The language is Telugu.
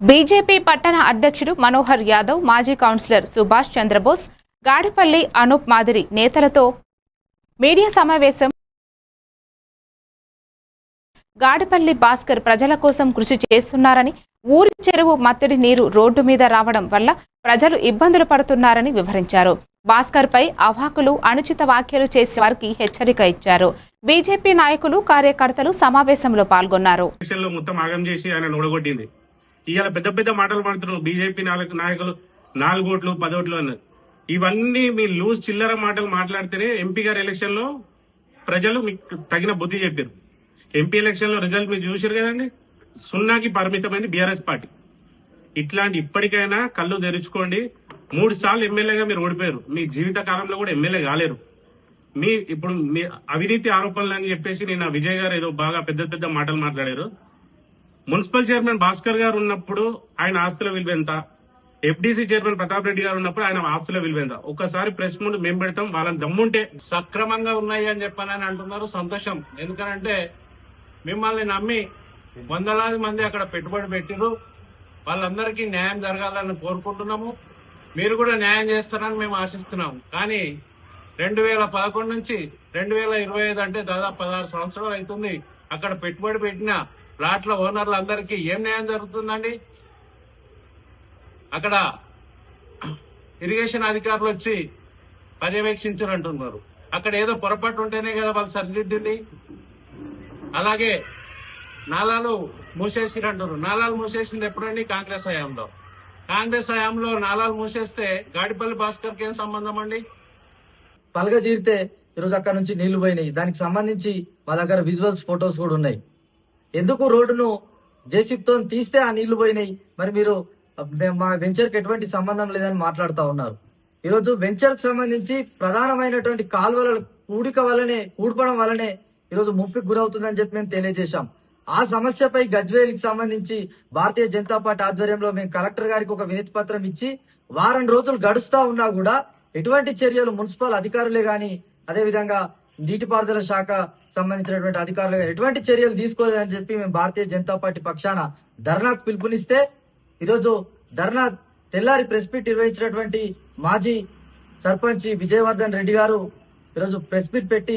బీజేపీ పట్టణ అధ్యక్షుడు మనోహర్ యాదవ్ మాజీ కౌన్సిలర్ సుభాష్ చంద్రబోస్ గాడిపల్లి అనూప్ మాదిరి నేతలతో మీడియా సమావేశం. గాడిపల్లి భాస్కర్ ప్రజల కోసం కృషి చేస్తున్నారని ఊరి చెరువు మత్తడి నీరు రోడ్డు మీద రావడం వల్ల ప్రజలు ఇబ్బందులు పడుతున్నారని వివరించారు. భాస్కర్ పై అవాకులు అనుచిత వ్యాఖ్యలు చేసే వారికి హెచ్చరిక ఇచ్చారు. బీజేపీ నాయకులు కార్యకర్తలు సమావేశంలో పాల్గొన్నారు. ఇవాళ పెద్ద పెద్ద మాటలు మాడుతున్నారు. బీజేపీ నాయకు- నాయకులు నాలుగు ఓట్లు పదోట్లు అన్నారు. ఇవన్నీ మీ లూజ్ చిల్లర మాటలు మాట్లాడితేనే ఎంపీ గారి ఎలక్షన్లో ప్రజలు మీకు తగిన బుద్ధి చెప్పారు. ఎంపీ ఎలక్షన్లో రిజల్ట్ మీరు చూసారు కదండి? సున్నాకి పరిమితమైంది బీఆర్ఎస్ పార్టీ. ఇట్లాంటి ఇప్పటికైనా కళ్ళు తెరుచుకోండి. మూడు సార్లు ఎమ్మెల్యేగా మీరు ఓడిపోయారు. మీ జీవిత కాలంలో కూడా ఎమ్మెల్యే కాలేరు. మీ ఇప్పుడు మీ అవినీతి ఆరోపణలు అని చెప్పేసి నిన్న విజయ్ గారు ఏదో బాగా పెద్ద పెద్ద మాటలు మాట్లాడారు. మున్సిపల్ చైర్మన్ భాస్కర్ గారు ఉన్నప్పుడు ఆయన ఆస్తుల విలువ ఎంత? ఎఫ్డీసీ చైర్మన్ ప్రతాప్ రెడ్డి గారు ఉన్నప్పుడు ఆయన ఆస్తుల విలువ ఎంత? ఒక్కసారి ప్రెస్ ముందు మేము పెడతాం వాళ్ళని దమ్ముంటే సక్రమంగా ఉన్నాయి అని చెప్పనని అంటున్నారు సంతోషం. ఎందుకనంటే మిమ్మల్ని నమ్మి వందలాది మంది అక్కడ పెట్టుబడి పెట్టిరు వాళ్ళందరికీ న్యాయం జరగాలని కోరుకుంటున్నాము. మీరు కూడా న్యాయం చేస్తారని మేము ఆశిస్తున్నాము కానీ రెండు వేల పదకొండు నుంచి రెండు వేల ఇరవై ఐదు అంటే దాదాపు పదహారు సంవత్సరాలు అవుతుంది. అక్కడ పెట్టుబడి పెట్టిన ప్లాట్ల ఓనర్లందరికీ ఏం న్యాయం జరుగుతుందండి? అక్కడ ఇరిగేషన్ అధికారులు వచ్చి పర్యవేక్షించరు అంటున్నారు అక్కడ ఏదో పొరపాటు ఉంటేనే కదా వాళ్ళు సరిదిద్దింది. అలాగే నాలాలు మూసేసిరంటారు నాలాలు మూసేసింది ఎప్పుడండి కాంగ్రెస్ హయాంలో? కాంగ్రెస్ హయాంలో నాలాలు మూసేస్తే గాడిపల్లి భాస్కర్కి ఏం సంబంధం అండి పలగ చీరితే ఈరోజు అక్కడ నుంచి నీళ్ళు పోయినాయి. దానికి సంబంధించి మా దగ్గర విజువల్స్ ఫొటోస్ కూడా ఉన్నాయి. ఎందుకు రోడ్డును జేసీప్తో తీస్తే ఆ నీళ్ళు పోయినాయి? మరి మీరు మా వెంచర్కి ఎటువంటి సంబంధం లేదని మాట్లాడుతూ ఉన్నారు. ఈరోజు వెంచర్కు సంబంధించి ప్రధానమైనటువంటి కాలువల కూడిక వల్లనే కూడపడం వల్లనే ఈరోజు ముప్పికి గురవుతుందని చెప్పి మేము తెలియజేశాం. ఆ సమస్యపై గజ్వేల్కి సంబంధించి భారతీయ జనతా పార్టీ ఆధ్వర్యంలో మేము కలెక్టర్ గారికి ఒక వినతి పత్రం ఇచ్చి వారం రోజులు గడుస్తా ఉన్నా కూడా ఎటువంటి చర్యలు మున్సిపల్ అధికారులే గాని అదేవిధంగా నీటిపారుదల శాఖ సంబంధించినటువంటి అధికారులు ఎటువంటి చర్యలు తీసుకోలేదని చెప్పి మేము భారతీయ జనతా పార్టీ పక్షాన ధర్నాకు పిలుపునిస్తే ఈరోజు ధర్నా తెల్లారి ప్రెస్ మీట్ నిర్వహించినటువంటి మాజీ సర్పంచ్ విజయవర్ధన్ రెడ్డి గారు ఈరోజు ప్రెస్ మీట్ పెట్టి